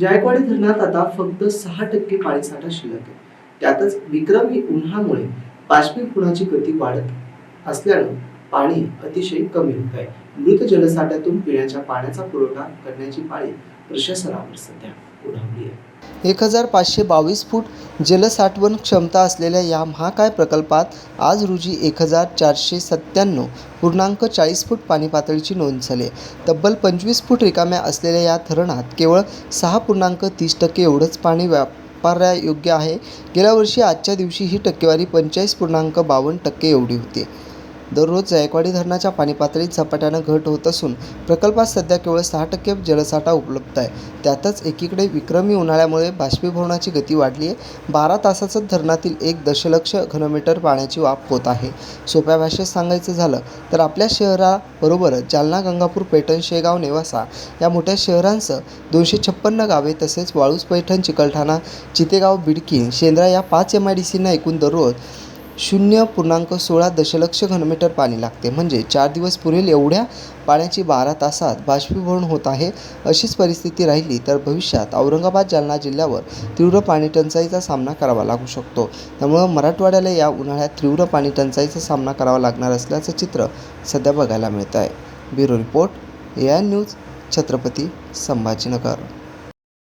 जायकवाडी धरणात आता फक्त सहा टक्के पाणीसाठा शिल्लक आहे. त्यातच विक्रमी उन्हामुळे बाष्पीभवनाची गती वाढत असल्यानं पाणी अतिशय कमी होत आहे. मृत जलसाठ्यातून पिण्याच्या पाण्याचा पुरवठा करण्याची पाळी प्रशासनावर सध्या ओढावली आहे. एक हजार पाचशे बावीस फूट जलसाठवण क्षमता असलेल्या या महाकाय प्रकल्पात आज रोजी एक हजार चारशे सत्त्याण्णव पूर्णांक चाळीस फूट पाणी पातळीची नोंद झाली आहे. तब्बल पंचवीस फूट रिकाम्या असलेल्या या धरणात केवळ सहा पूर्णांक तीस टक्के एवढंच पाणी वापरण्यायोग्य आहे. गेल्या वर्षी आजच्या दिवशी ही टक्केवारी पंचेचाळीस पूर्णांक बावन्न टक्के एवढी होती. दररोज जायकवाडी धरणाच्या पाणी पातळीत झपाट्यानं घट होत असून प्रकल्पात सध्या केवळ सहा टक्के जलसाठा उपलब्ध आहे. त्यातच एकीकडे विक्रमी उन्हाळ्यामुळे बाष्पीभवनाची गती वाढली आहे बारा तासाचं धरणातील एक दशलक्ष घनमीटर पाण्याची वाफ होत आहे. सोप्या भाषेत सांगायचं झालं तर आपल्या शहराबरोबरच जालना गंगापूर पैठण शेगाव नेवासा या मोठ्या शहरांसह दोनशे छप्पन्न गावे तसेच वाळूज पैठण चिकलठाणा चितेगाव बिडकी शेंद्रा या पाच एम आय डी सींना एकूण दररोज शून्य पूर्णांक सोळा दशलक्ष घनमीटर पाणी लागते. म्हणजे चार दिवस पुरेल एवढ्या पाण्याची बारा तासात बाष्पीभवन होत आहे अशीच परिस्थिती राहिली तर भविष्यात औरंगाबाद जालना जिल्ह्यावर तीव्र पाणी टंचाईचा सामना करावा लागू शकतो. त्यामुळं मराठवाड्याला या उन्हाळ्यात तीव्र पाणी टंचाईचा सामना करावा लागणार असल्याचं चित्र सध्या बघायला मिळत आहे bureau report A I news Chhatrapati Sambhajinagar.